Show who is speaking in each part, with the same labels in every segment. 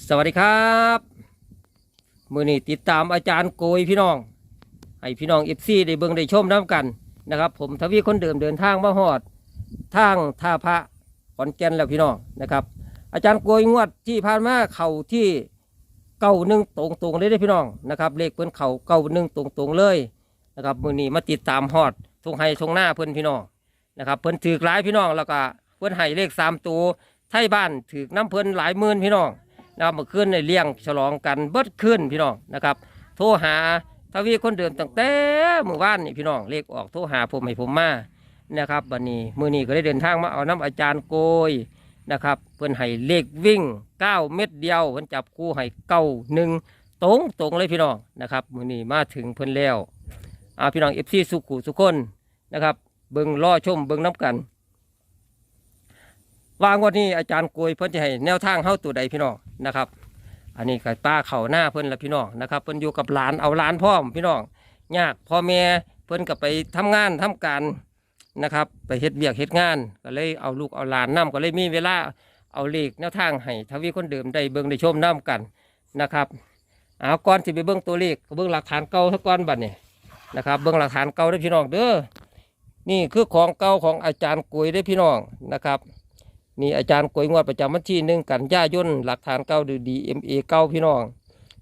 Speaker 1: สวัสดีครับมือนี้ติดตามอาจารย์โกยพี่น้อง ให้พี่น้องเอฟซีได้เบิ่งได้ชมน้ำกันนะครับ ผมทวีคนเดิมเดินทางมาหอดทางท่าพระขอนแก่นแล้วพี่น้องนะครับ อาจารย์โกยงวดที่ผ่านมาเข่าที่เก้าหนึ่งตรงตรงเลยได้พี่น้องนะครับ เลขเพิ่นเข่าเก้าหนึ่งตรงตรงเลยนะครับมือนี้มาติดตามหอดทงไห้ทงหน้าเพิ่อนพี่น้องนะครับ เพิ่อนถือหลายพี่น้องแล้วก็เพิ่อนให้เลขสามตัวไทยบ้านถือน้ำเพิ่อนหลายหมื่นพี่น้อง นะครับเมื่อคืนในเลี้ยงฉลองกันเบิดขึ้นพี่น้องนะครับ โทรหาทวีคนเดิมตั้งแต่เมื่อวานนี่พี่น้องเลขออกโทรหาผมให้ผมมานะครับวันนี้มือนี้ก็ได้เดินทางมาเอาน้ำอาจารย์โกยนะครับเพิ่อนให้เลขวิ่ง 9 เม็ดเดียวเพิ่อนจับคู่ให้เก้าหนึ่งตรงตรงเลยพี่น้องนะครับมือนี้มาถึงเพิ่อนแล้วอาพี่น้องเอฟซีสุขุสุขคนนะครับเบิ่งล่อชมเบิ่งน้ำกัน ว่างวันนี้อาจารย์โกยเพิ่นจะให้แนวทางเข้าตัวใดพี่น้องนะครับ อันนี้กับป้าเข่าหน้าเพิ่นละพี่น้องนะครับเพิ่นอยู่กับหลานเอาหลานพร้อมพี่น้องยากพ่อแม่เพิ่นก็ไปทำงานทำการนะครับ ไปเฮ็ดเบียกเฮ็ดงานก็เลยเอาลูกเอาหลานนํก็เลยมีเวลาเอาเลขแนวทางให้ทวีคนเดิมได้เบิ่งได้ชมน้กันนะครับเอาก่อนสิไปเบิ่งตัวเลขก็เบิ่งหลักฐานเก่าซะก่อนบัดนี้นะครับเบิ่งหลักฐานเก่าเด้พี่น้องเด้อนี่คือของเก่าของอาจารย์กุยเด้พี่น้องนะครับ นี่อาจารย์กวยงวดประจำวันที่หนึ่งกันย่ายนหลักฐานเก้าดีดีเอ็มเอเก้าพี่น้อง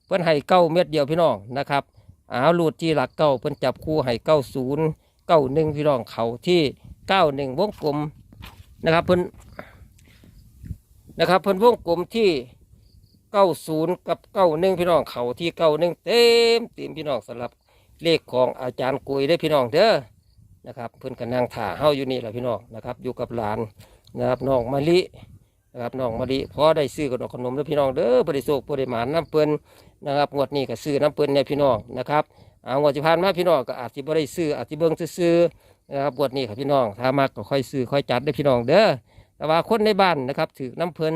Speaker 1: เพิ่นให้เก้าเม็ดเดียวพี่น้องนะครับอาวรูดที่หลักเก้าเพิ่นจับคู่ให้เก้าศูนย์เก้าหนึ่งพี่น้องเขาที่เก้าหนึ่งวงกลมนะครับเพิ่นนะครับเพิ่นวงกลมที่เก้าศูนย์กับเก้าหนึ่งพี่น้องเขาที่เก้าหนึ่งเต็มเต็มพี่น้องสำหรับเลขของอาจารย์กุยได้พี่น้องเด้อนะครับ เพิ่นก็นั่งถ่าเฮาอยู่นี่แหละพี่น้องนะครับ อยู่กับหลาน นะครับน้องมะลินะครับน้องมะลิพอได้ซื้อขนมขนมแล้วพี่น้องเด้อบริโภคบริมาณน้ำเปิ้นนะครับงวดนี้ก็ซื้อน้ำเปิ้นเนี่ยพี่น้องนะครับเอางวดที่ผ่านมาพี่น้องก็อาจจะบ่ได้ซื้ออาจจะเบิ่งซื้อนะครับงวดนี้ครับพี่น้องถ้ามากก็ค่อยซื้อค่อยจัดได้พี่น้องเด้อแต่ว่าคนในบ้านนะครับถือน้ำเปิ้น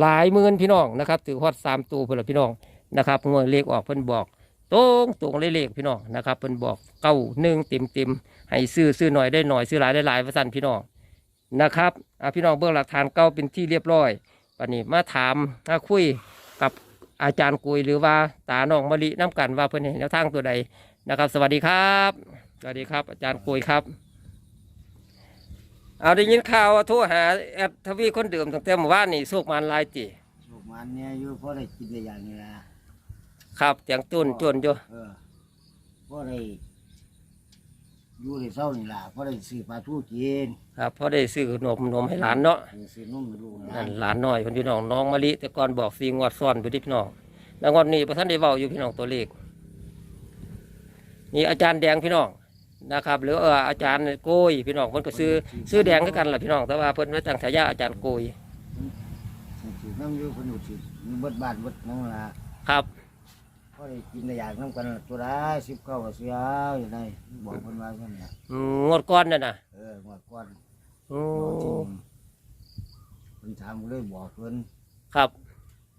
Speaker 1: หลายหมื่นพี่น้องนะครับถือฮอดสามตัวเพื่อนพี่น้องนะครับงวดเลขออกเพิ่นบอกตรงตรงเลยเลขพี่น้องนะครับเพิ่นบอกเก้าหนึ่งเต็มเต็มให้ซื้อซื้อหน่อยได้หน่อยซื้อหลายได้หลายว่าสั่นพี่น้อง นะครับอะพี่น้องเบื้องหลักฐานเก้าเป็นที่เรียบร้อยวันนี้มาถามมาคุยกับอาจารย์กุยหรือว่าตาน้องมะลิน้ำกันว่าเพื่อนเห็นแนวทางตัวใดนะครับ สวัสดีครับ สวัสดีครับ อาจารย์กุยครับ เอาได้ยินข่าวว่าโทรหาแอดทวีคนเดิมตั้งแต่เมื่อวานนี่โชคมันหลายจี
Speaker 2: ลูกมันเนี่ยอยู่เพราะได้กินได้อย่างนี้ละ
Speaker 1: ครับเสียงตุนจนอยู่
Speaker 2: เออเพราะได้ อยู่ในเศร้านี่ล่ะเพราะได้ซื้อปลาทูกิน
Speaker 1: ครับเพราะได้ซื้อขนมนมให้หลานเนาะ
Speaker 2: ซื้อนมให้ลูกหลา
Speaker 1: นั่
Speaker 2: น
Speaker 1: นหลานน้อยคนพี่น้องน้องมะลิแต่ก่อนบอกสีงวดซ้อนไปที่พี่น้องแล้วงวดนี้พระท่านได้เว้าอยู่พี่น้องตัวเลขนี่อาจารย์แดงพี่น้องนะครับ หรือเอออาจารย์โกยพี่น้องเพิ่นก็ซื้อซื้อแดงก็กันล่ะพี่น้องแต่ว่าเพิ่นไว้ตั้งฉายาอาจารย์โกย
Speaker 2: ถือน้ำอยู่คนอยู่ถือมีเบดบาทเบดนั่งละ
Speaker 1: ครับ
Speaker 2: เพราะได้กินได้อย่างน้ำกันละตัวได้สิบเก้าก็เสียอย่างไรบอกคนว่ากันนะ
Speaker 1: อืมงวดก้อนน่ะนะ
Speaker 2: เออหมดก้อน
Speaker 1: โอ้
Speaker 2: เพิ่นถามก็เลยบอกเพิ่น
Speaker 1: ครับ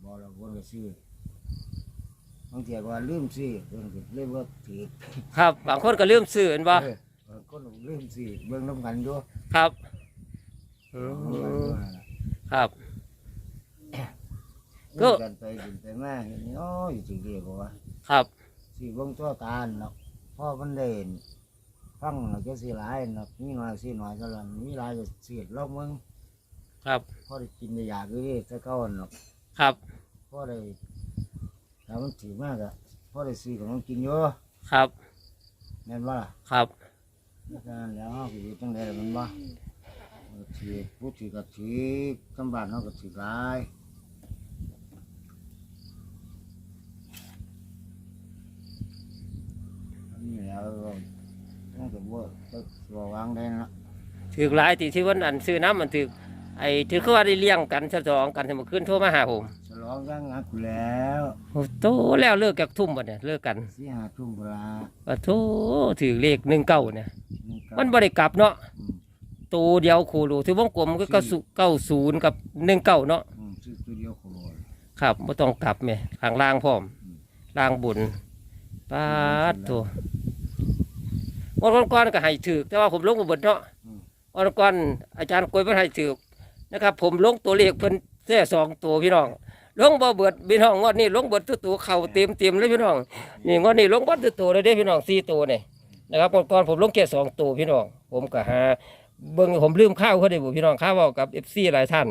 Speaker 2: บอกแล้วเพิ่นก็ซื้อบางทีก็ว่าลืมซื้อเพิ่นก็เลยว่าถือ
Speaker 1: ครับบางคนก็ลืมซื้อเห็นบ่
Speaker 2: เออเออคนลืมซื้อเบิ่งน้ำกันด้วย
Speaker 1: ครับอื
Speaker 2: เบิ่งน้ำกัน
Speaker 1: ม
Speaker 2: ด้วย
Speaker 1: ครับ ก็
Speaker 2: ก็กันไปกินไปมาเห็นโอ้ยจริงดีกว่า
Speaker 1: ครับ
Speaker 2: สีเบิ่งตัวตาเนาะพ่อมันเด่นฟังแล้วก็สิหลายเนาะมีน้อยสิน้อยก็ลังมีหลายก็สิรอบมึง
Speaker 1: ครับ
Speaker 2: พ่อได้กินได้อยากอยู่ดิแต่เก่าเนาะ
Speaker 1: ครับ
Speaker 2: พ่อได้ถ้ามันถือมากอะพ่อได้ซื้อของมันกินอยู่
Speaker 1: ครับ
Speaker 2: แม่นว่าล่ะ
Speaker 1: ครับ
Speaker 2: แล้วก็แล้วเฮาก็อยู่จังได๋ล่ะมันบ่เออถือผู้ถือก็ถือกำบ้านเฮาก็ถือหลายอัน นี้แล้วก็ต้องก็บ่ก็บ่วางได้นะ
Speaker 1: ถือหลายที่ที่วันอันซื้อน้ำมันถือไอ้ถือคือว่าได้เลี้ยงกันฉลองกันเมื่อคืนโทรมาหาผม
Speaker 2: ฉลองยังอักแล้ว
Speaker 1: โอ้โตแล้วเลิกกับทุ่มบ่เนี่ยเลิกกัน
Speaker 2: สี่ห้าทุ่มเวลา
Speaker 1: ว่าโตถือเลขหนึ่งเก้าเนี่ยมันบ่ได้กลับเนาะตัวเดียวคูรูถือวงกลมก็เก้าศูเก้าศูนย์กับหนึ่งเก้าเนาะ
Speaker 2: ตัวเดียวโคโล
Speaker 1: ครับไม่ต้องกลับแม่ข้างล่างพร้อมล่างบุญปาดตัว วันก่อนๆก็ให้ถือแต่ว่าผมลงมาเบนเนาะวันก่อนอาจารย์กล้วยเพิ่นให้ถือนะครับ ผมลงตัวเลขเพิ่นแค่สองตัวพี่น้องลงบ่เบิดพี่น้องงวดนี้ลงเบิดตัวตัวเข่าเต็มเต็มเลยพี่น้องนี่งวดนี้ลงเบิดตัวตัวเลยเด้พี่น้องสี่ตัวนี่นะครับก่อนๆผมลงแค่สองตัวพี่น้อง ผมก็หาเบิ่งผมลืมข้าวเขาได้บ่พี่น้องข้าวเว้ากับเอฟซีหลายท่าน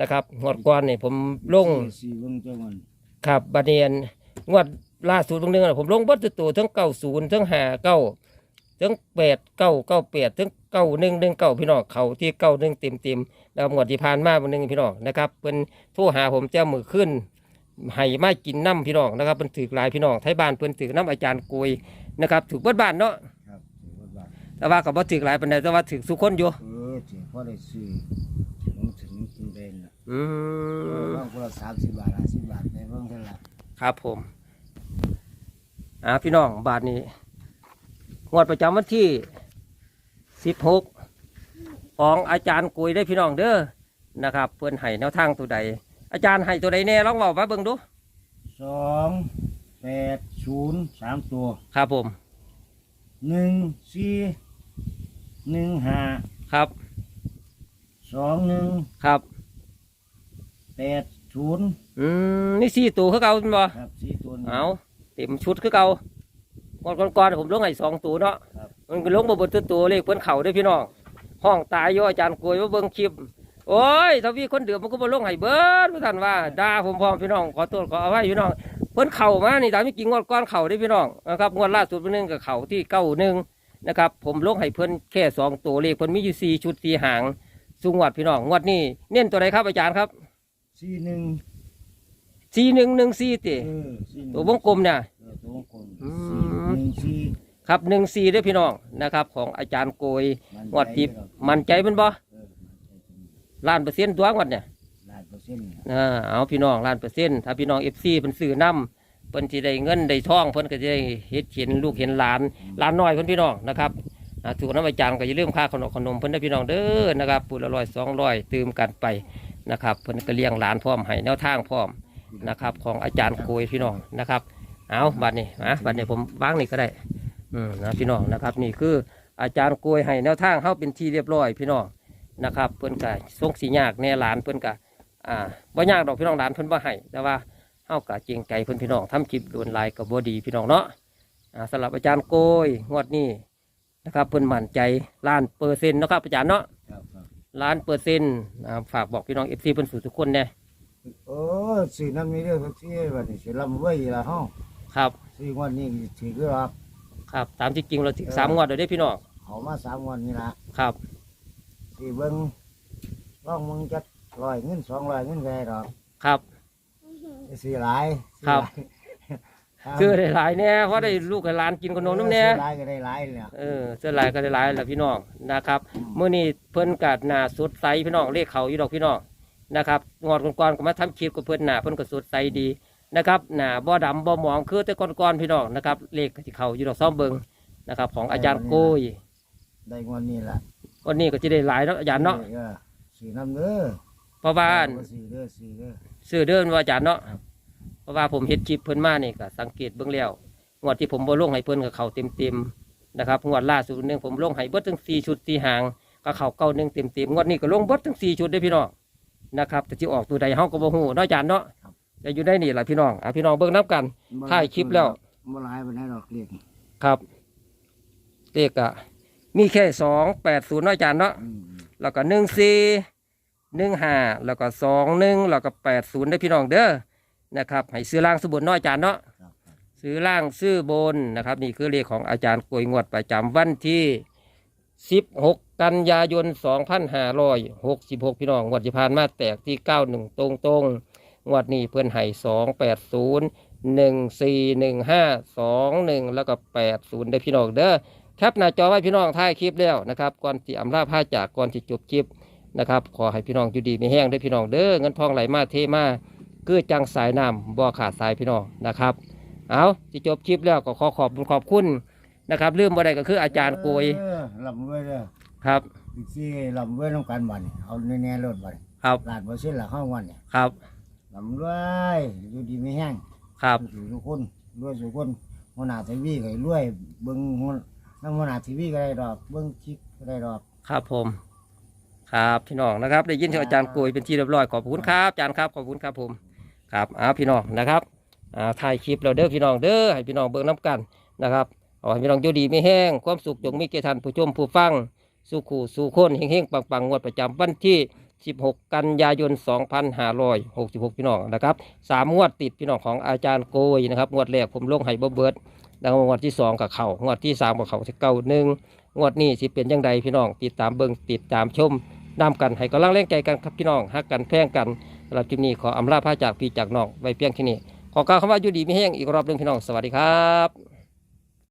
Speaker 1: นะครับงวดก่อนนี่ผมลง
Speaker 2: สี่เบิ่งเจ้ามัน
Speaker 1: ครับบัดเนียนงวดล่าสุดตรงนึงน่ะผมลงเบัตรตัวทั้งเก้าศูนย์ทั้งห้าเก้า ทั้งแปดเก้าเก้าแปดทั้งเก้าหนึ่งหนึ่งเก้าพี่น้องเขาที่เก้าหนึ่งเต็มเต็มๆนะครับงวดที่ผ่านมาวันหนึ่งพี่น้องนะครับเป็นโทรหาผมเจ้ามือขึ้นให้มากินน้ำพี่น้องนะครับเป็นถือหลายพี่น้องไทยบ้านเพิ่นถือน้ำอาจารย์กุยนะครับถือเบิดบ้านเนาะ
Speaker 2: ครับถือว่าบาท
Speaker 1: แต่ว่าก็บ่ถือหลายปานใดแต่ว่าถือสุคนอยู่
Speaker 2: เออถือพอได้ซื้อถึงถึงกินเป็นน่ะ
Speaker 1: อืม
Speaker 2: บางคนละสามสิบบาทห้าสิบบาทในเบิ่งเท่าไหร่
Speaker 1: ครับผมอ่าพี่น้องบาทนี้ งวดประจำวันที่สิบหกของอาจารย์กุยได้พี่น้องเด้อนะครับ เพื่อนให้แนวทางตัวใด อาจารย์ให้ตัวใดแน่ลองบอกมาเบิ่งดู
Speaker 2: สองแปดศูนย์สามตัว
Speaker 1: ครับผม
Speaker 2: หนึ่งสี่หนึ่งห้า
Speaker 1: ครับ
Speaker 2: สองหนึ่ง
Speaker 1: ครับ
Speaker 2: แปดศูนย์
Speaker 1: อืมนี่สี่ตัวคือเก่าเป็นบ่
Speaker 2: ครับสี่ตัวนี้
Speaker 1: เอาเต็มชุดคือเก่า ก่อนก่อนๆผมลงให้สองตัวเนาะ
Speaker 2: ครับ
Speaker 1: มันก็ลงมาบนตัวตัวเลขเพื่อนเข่าเด้วยพี่น้องห้องตายโยอาจารย์กลวยว่าเบิ่งคลิปโอ้ยทวีคนเดือดมันก็บ่ลงให้เบิดว่าท่านว่าด่าผมพร้อมพี่น้องขอโทษขออภัยพี่น้องเพิ่นเข่ามานี่ตามที่จริงงวดก้อนเข่าได้พี่น้องนะครับงวดล่าสุดเพิ่นนึงกับเข่าที่เก้าหนึ่งนะครับผมลงให้เพิ่นแค่สองตัวเลขเพิ่นมีอยู่สี่ชุดสี่หางสุงวดพี่น้องงวดนี้เน้นตัวใดครับอาจารย์ครับ
Speaker 2: สี่หนึ่ง
Speaker 1: สี่หนึ่งหนึ่งสี่ติ
Speaker 2: เออสี่หนึ่ง
Speaker 1: ตัววงกลมเนี่ย
Speaker 2: เออ ตัวกลม
Speaker 1: อื
Speaker 2: สี่หนึ่งสี่
Speaker 1: ครับหนึ่งสี่ด้วยพี่น้องนะครับ ของอาจารย์โกยงวดที่มั่นใจมันบ่
Speaker 2: เออมันใจจริง
Speaker 1: ล้านเปอร์เซ็นต์ตัวงวดเนี่ย
Speaker 2: ล้านเปอร์เซ็นต์เนี่ย
Speaker 1: อ่าเอาพี่น้องล้านเปอร์เซ็นต์ถ้าพี่น้องเอฟซีเพิ่นซื้อน้ำเพิ่นสิได้เงินได้ทองเพิ่นก็จะได้เฮ็ดเห็นลูกเห็นหลานหลานน้อยเพิ่นพี่น้องนะครับอ่าถูกน้ำอาจารย์ก็อย่าลืมค่าขนมขนมเพิ่นได้อพี่น้องเด้อนะครับปูละร้อยสองร้อยตื่มกันไปนะครับเพิ่นก็เลี้ยงหลานพร้อมให้แนวทางพร้อมนะครับของอาจารย์โกยพี่น้องนะครับ เอาบัดนี้นะบัดนี้ผมวางนี่ก็ได้ อืมนะพี่น้องนะครับ นี่คืออาจารย์โกยให้แนวทางเข้าเป็นที่เรียบร้อยพี่น้องนะครับ เพิ่นก็ส่งสียากแน่หลานเพิ่นก็อ่าบ่ยากดอกพี่น้องหลานเพิ่นบ่ให้แต่ว่าเฮาก็เจรงใจเพิ่นพี่น้องทำคลิปโดนลายก็บ่ดีพี่น้องเนาะอ่าสำหรับอาจารย์โกยงวดนี้นะครับเพิ่นมั่นใจล้านเปอร์เซ็นต์เนาะครับอาจารย์เนาะ
Speaker 2: ครับครับ
Speaker 1: ล้านเปอร์เซ็นต์อ่าฝากบอกพี่น้อง FC เพิ่นสู่ทุกคนแน่
Speaker 2: โอ้สื่อน้ำนี้เด้อที่วันนี้สิลำไว้ละห้อง
Speaker 1: ครับ
Speaker 2: สี่งวันนี้ถือก็รับ
Speaker 1: ครับตามที่จริงเราถึงสามงวดแล้วเด้อพี่น้อง
Speaker 2: เขามาสามงวันนี้ละ
Speaker 1: ครับ
Speaker 2: สี่เบิ้งร่องมึงจักร้อยเงินสองร้อยเงินไงดอก
Speaker 1: ครับ
Speaker 2: สี่หลายสี่
Speaker 1: ครับ
Speaker 2: หลายครับ
Speaker 1: คือได้หลายแน่เพราะได้ลูกให้หลานกินขนมน้ำแน่
Speaker 2: สี่หลายก็ได้หลายเนี่ย
Speaker 1: เออเสื้อลายก็ได้หลายแหละพี่น้องนะครับเมื่อนี้เพิ่นกัดหน้าสดใสพี่น้องเลขเขาอยู่ดอกพี่น้องนะครับงอดก่อนๆก็มาทำคลิปกับเพิ่นหน้าเพิ่นก็สดใสดี นะครับหน้าบ่ดำบ่หมองคือแต่ก่อนๆพี่น้องนะครับเลขที่เขาอยู่ดอกซ่อมเบิงนะครับ ของอาจารย์โกย
Speaker 2: ได้งวันนี้ละ
Speaker 1: วันนี้ก็จะได้หลายเนาะอาจารย์เนาะ
Speaker 2: ออสี่น้ำเด้อ
Speaker 1: เพราะว่า
Speaker 2: สี่เด้อสี่เด้อ
Speaker 1: ซื้อเดินว่าอาจารย์เนาะ
Speaker 2: ครับ
Speaker 1: เพราะว่าผมเห็นคลิปเพิ่นมานี่ก็สังเกตเบิ่งแล้วงวดที่ผมบ่ลงให้เพิ่นก็เข้าเต็มๆนะครับงวดล่าสุดนึงผมลงให้เบิดทั้งสี่ชุดสี่หางก็เข้าเก้าหนึ่งเต็มเต็มๆงวดนี้ก็ลงเบิดทั้งสี่ชุดได้อพี่น้องนะครับแต่ที่ออกตัวใดเฮาก็บ่ฮู้เนาะอาจารย์เนาะ จะอยู่ได้นี่ล่ะพี่น้องอะพี่น้องเบิ่งนํกันถ่ายคลิปแล้ว
Speaker 2: บ่หลายปานใดดอกเรียก
Speaker 1: ครับเลขอะมีแค่สองแปดศูนย์เนาะอาจารย์เนาะ
Speaker 2: อืม
Speaker 1: แล้วก็หนึ่งสี่หนึ่งห้าแล้วก็สองหนึ่งแล้วก็แปดศูนย์ได้อพี่น้องเด้อนะครับ ให้ซื้อล่างซื้อบนเนาะอาจารย์เนาะ
Speaker 2: ครับครับ
Speaker 1: ซื้อล่างซื้อบนนะครับ นี่คือเลขของอาจารย์กวยงวดประจำวันที่16กันยายน2566พี่น้องงวดที่ผ่านมาแตกที่91ตรงตรงๆ งวดนี้เพื่อนให้280 1415 21แล้วก็80ได้พี่น้องเด้อแคปหน้าจอไว้พี่น้องถ่ายคลิปแล้วนะครับก่อนที่อำลาผ้าจากก่อนที่จบคลิปนะครับขอให้พี่น้องอยู่ดีมีแห้งได้อพี่น้องเด้อเงินทองไหลมาเทมาคือจังสายน้ำบ่ขาดสายพี่น้องนะครับ เอาที่จบคลิปแล้วก็ขอขอบคุณขอบคุณนะครับเรื่องบ่ได้ก็คืออาจารย์โกย
Speaker 2: เออลำไว้เด้อ
Speaker 1: ครับ
Speaker 2: อีกสี่ลำไว้น้ำกันบัดนเอาแน่ๆรถบัดน
Speaker 1: ครับ
Speaker 2: ลาดบ่เส้นละห้าวันเนี่ย
Speaker 1: ครับ
Speaker 2: ลำไว้อยู่ดีไม่แห้ง
Speaker 1: ครับ
Speaker 2: อยู่ทุกคนรวยทุกคนหัวหน้าทีวีก็รวยเบิ่งหัวน้ำหัวหน้าทีวีก็ได้ดอกเบิ่งคลิปก็ได้ดอก
Speaker 1: ครับผม ครับพี่น้องนะครับ ได้ยินที่อาจารย์โกยเป็นที่เรียบร้อยขอบคุณครับอาจารย์ครับขอบคุณครับผมครับเอาพี่น้องนะครับอ่าถ่ายคลิปเราเด้อพี่น้องเด้อให้พี่น้องเบิ่งน้ำกันนะครับเอาให้พี่น้องอยู่ดีไม่แห้งความสุขจงมีแก่ท่านผู้ชมผู้ฟัง สู่ขู่สู่คนเฮงๆปังๆงวดประจำวันที่ 16 กันยายน 2566 พี่น้องนะครับสามงวดติดพี่น้องของอาจารย์โกยนะครับงวดแรกผมลงให้บ่เบิดแล้วงวดที่สองกับเขางวดที่สามกับเขาที่เก้าหนึ่งงวดนี้สิเป็นยังไงพี่น้องติดตามเบิ่งติดตามชมนำกันให้กำลังแรงใจกันครับพี่น้องฮักกันแพ่งกันสำหรับคลิปนี้ขออำลาพระจากพี่จากน้องไว้เพียงแค่นี้ขอกล่าวคำว่าอยู่ดีไม่แห้งอีกรอบหนึ่งพี่น้องสวัสดีครับ